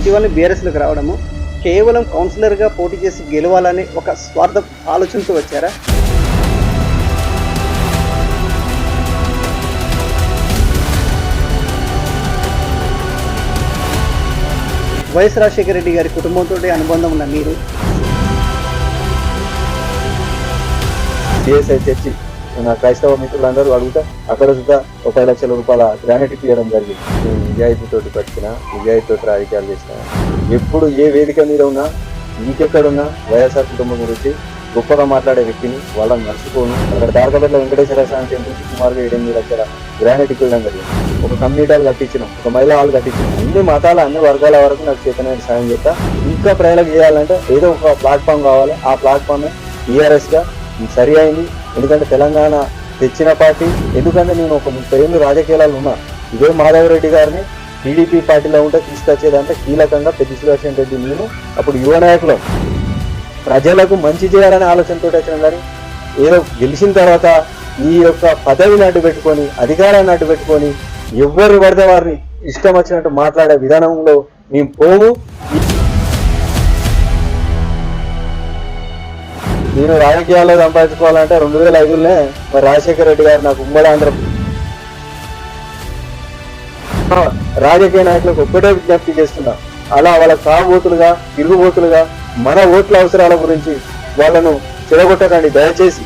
ఇటీవల బీఆర్ఎస్లోకి రావడము కేవలం కౌన్సిలర్గా పోటీ చేసి గెలవాలనే ఒక స్వార్థ ఆలోచనతో వచ్చారా? వైఎస్ రాజశేఖర రెడ్డి గారి కుటుంబంతో అనుబంధం ఉన్న మీరు? సిఎస్ఐ చర్చి నా క్రైస్తవ మిత్రులందరూ అడుగుతా అక్కడ సుద్ధా ఒక పది లక్షల రూపాయల గ్రానైట్ ఇవ్వడం జరిగింది. నేను నిజాయితీతోటి బతికిన నిజాయితీతోటి రాజకీయాలు చేసిన ఎప్పుడు ఏ వేదిక మీద ఉన్నా ఇంకెక్కడున్నా వైఎస్ఆర్ కుటుంబం గురించి గొప్పగా మాట్లాడే వ్యక్తిని వాళ్ళని మర్చిపోను. అక్కడ దారకపేట వెంకటేశ్వర స్వామి టెంపుల్ సుమారుగా ఎనిమిది లక్షల గ్రానైట్ ఇవ్వడం జరిగింది. ఒక కమ్యూనిటీ హాల్ కట్టించినాం ఒక మహిళా హాల్ కట్టించినాం. అన్ని మతాల అన్ని వర్గాల వరకు నాకు చేతనైన సాయం చేస్తా. ఇంకా ప్రజలకు చేయాలంటే ఏదో ఒక ప్లాట్ఫామ్ కావాలి. ఆ ప్లాట్ఫామ్ టీఆర్ఎస్గా సరి అయింది. ఎందుకంటే తెలంగాణ తెచ్చిన పార్టీ ఎందుకంటే నేను ఒక ముప్పై ఏళ్ళు రాజకీయాలు ఉన్నా. ఇదే మాధవరెడ్డి గారిని టీడీపీ పార్టీలో ఉంటే తీసుకొచ్చేదంటే కీలకంగా పెద్ద సుదర్శన్ రెడ్డి నేను అప్పుడు యువ నాయకులు. ప్రజలకు మంచి చేయాలనే ఆలోచనతో వచ్చిన కానీ ఏదో గెలిచిన తర్వాత ఈ యొక్క పదవిని అడ్డు పెట్టుకొని అధికారాన్ని అడ్డు పెట్టుకొని ఎవరు పడితే వారిని ఇష్టం వచ్చినట్టు మాట్లాడే విధానంలో మేము పోము. నేను రాజకీయాల్లో సంపాదించుకోవాలంటే రెండు వేల ఐదులోనే మరి రాజశేఖర రెడ్డి గారు నాకు ఉమ్మడి ఆంధ్ర రాజకీయ నాయకులకు ఒక్కటే విజ్ఞప్తి చేస్తున్నా. అలా వాళ్ళ తాగుబోతులుగా తిరుగుబోతులుగా మన ఓట్ల అవసరాల గురించి వాళ్ళను చెడగొట్టకండి. దయచేసి